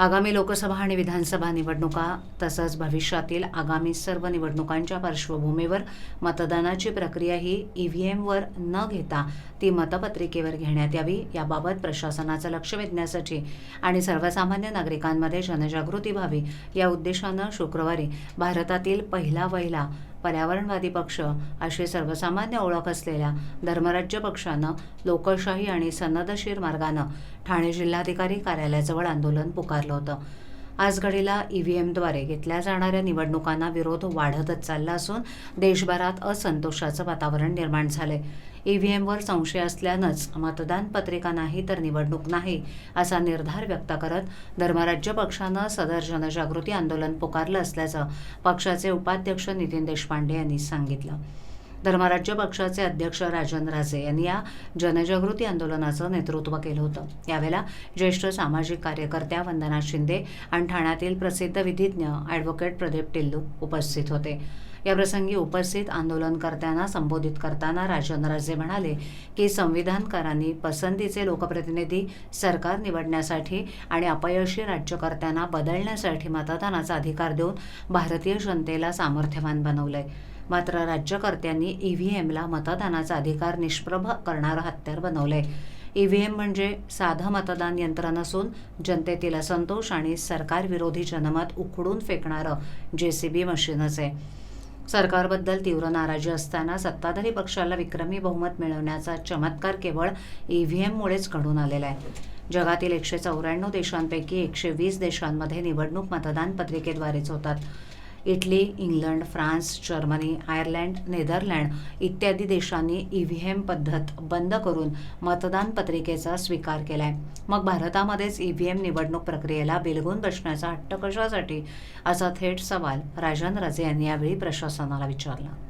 आगामी लोकसभा आणि विधानसभा निवडणुका तसंच भविष्यातील आगामी सर्व निवडणुकांच्या पार्श्वभूमीवर मतदानाची प्रक्रिया ही ईव्हीएमवर न घेता ती मतपत्रिकेवर घेण्यात यावी याबाबत प्रशासनाचं लक्ष वेधण्यासाठी आणि सर्वसामान्य नागरिकांमध्ये जनजागृती व्हावी या उद्देशानं शुक्रवारी भारतातील पहिला वहिला पर्यावरणवादी पक्ष अशी सर्वसामान्य ओळख असलेल्या धर्मराज्य पक्षानं लोकशाही आणि सनदशीर मार्गानं ठाणे जिल्हाधिकारी कार्यालयाजवळ आंदोलन पुकारलं होतं. आज घडीला ईव्हीएमद्वारे घेतल्या जाणाऱ्या निवडणुकांना विरोध वाढतच चालला असून देशभरात असंतोषाचं वातावरण निर्माण झालंय. ईव्हीएमवर संशय असल्यानंच मतदान पत्रिका नाही तर निवडणूक नाही असा निर्धार व्यक्त करत धर्मराज्य पक्षानं सदर जनजागृती आंदोलन पुकारलं असल्याचं पक्षाचे उपाध्यक्ष नितीन देशपांडे यांनी सांगितलं. धर्मराज्य पक्षाचे अध्यक्ष राजन राजे यांनी या जनजागृती आंदोलनाचं नेतृत्व केलं होतं. यावेळेला ज्येष्ठ सामाजिक कार्यकर्त्या वंदना शिंदे आणि ठाण्यातील प्रसिद्ध विधिज्ञ ॲडव्होकेट प्रदीप टिल्लू उपस्थित होते. याप्रसंगी उपस्थित आंदोलनकर्त्यांना संबोधित करताना राजन राजे म्हणाले की संविधानकारांनी पसंतीचे लोकप्रतिनिधी सरकार निवडण्यासाठी आणि अपयशी राज्यकर्त्यांना बदलण्यासाठी मतदानाचा अधिकार देऊन भारतीय जनतेला सामर्थ्यवान बनवलंय. मात्र राज्यकर्त्यांनी ईव्हीएमला मतदानाचा अधिकार निष्प्रभ करणारं हत्यार बनवलंय. ईव्हीएम म्हणजे साधं मतदान यंत्र नसून जनतेतील असंतोष आणि सरकारविरोधी जनमत उखडून फेकणारं जे सी बी मशीनच आहे. सरकारबद्दल तीव्र नाराजी असताना सत्ताधारी पक्षाला विक्रमी बहुमत मिळवण्याचा चमत्कार केवळ ईव्हीएममुळेच घडून आलेला आहे. जगातील एकशे चौऱ्याण्णव देशांपैकी एकशे वीस देशांमध्ये निवडणूक मतदान पत्रिकेद्वारेच होतात. Italy England France Germany Ireland Netherland इत्यादी देशांनी ईव्हीएम पद्धत बंद करून मतदान पत्रिकेचा स्वीकार केलाय. मग भारतामध्येच ईव्हीएम निवडणूक प्रक्रियेला बिलगून बसण्याचा हट्ट कशासाठी? असा थेट सवाल राजन राजे यांनी यावेळी प्रशासनाला विचारला.